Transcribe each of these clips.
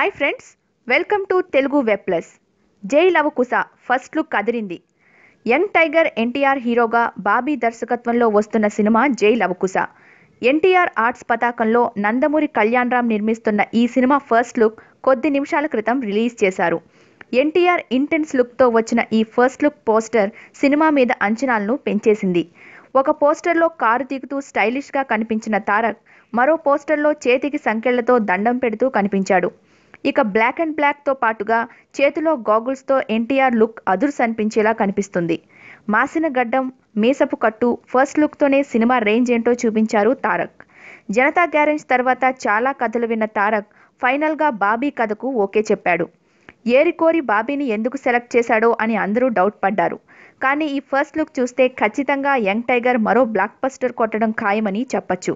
Hi friends welcome to Telugu web plus Jai Lavakusa first look కదిరింది. Young tiger NTR హీరోగా బాబీ దర్శకత్వంలో వస్తున్న cinema Jai Lavakusa. NTR arts పతాకంలో Nandamuri Kalyan Ram నిర్మిస్తున్న ఈ cinema first look కొద్ది నిమిషాల క్రితం రిలీజ్ చేశారు. ఎన్టీఆర్ ఇంటెన్స్ లుక్తో వచ్చిన ఈ ఫస్ట్ లుక్ పోస్టర్ సినిమా మీద అంచనాలను పెంచేసింది. ఒక పోస్టర్లో కారు దిగుతూ స్టైలిష్గా కనిపించిన తారక్ మరో పోస్టర్లో చేతికి సంకెళ్ళతో దండం పెడుతూ కనిపించాడు. ఇక బ్లాక్ అండ్ బ్లాక్తో పాటుగా చేతిలో గాగుల్స్తో ఎన్టీఆర్ లుక్ అదుర్స్ అనిపించేలా కనిపిస్తుంది. మాసిన గడ్డం మీసపు కట్టు ఫస్ట్ లుక్తోనే సినిమా రేంజ్ ఏంటో చూపించారు తారక్. జనతా గ్యారేజ్ తర్వాత చాలా కథలు విన్న తారక్ ఫైనల్గా బాబీ కథకు ఓకే చెప్పాడు. ఏరికోరి బాబీని ఎందుకు సెలెక్ట్ చేశాడో అని అందరూ డౌట్ పడ్డారు. కానీ ఈ ఫస్ట్ లుక్ చూస్తే ఖచ్చితంగా యంగ్ టైగర్ మరో బ్లాక్ బస్టర్ కొట్టడం ఖాయమని చెప్పచ్చు.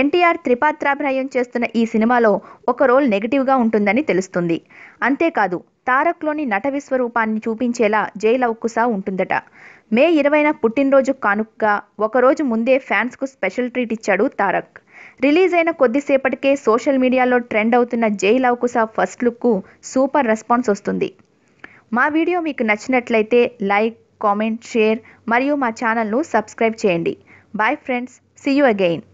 ఎన్టీఆర్ త్రిపాత్రాభినయం చేస్తున్న ఈ సినిమాలో ఒక రోల్ నెగిటివ్గా ఉంటుందని తెలుస్తుంది. అంతేకాదు తారక్లోని నట విశ్వరూపాన్ని చూపించేలా జై ఉంటుందట. మే ఇరవైన పుట్టినరోజు కానుకగా ఒకరోజు ముందే ఫ్యాన్స్కు స్పెషల్ ట్రీట్ ఇచ్చాడు తారక్. రిలీజ్ అయిన కొద్దిసేపటికే సోషల్ మీడియాలో ట్రెండ్ అవుతున్న జై ఫస్ట్ లుక్కు సూపర్ రెస్పాన్స్ వస్తుంది. మా వీడియో మీకు నచ్చినట్లయితే లైక్ కామెంట్ షేర్ మరియు మా ఛానల్ను సబ్స్క్రైబ్ చేయండి. Bye friends see you again.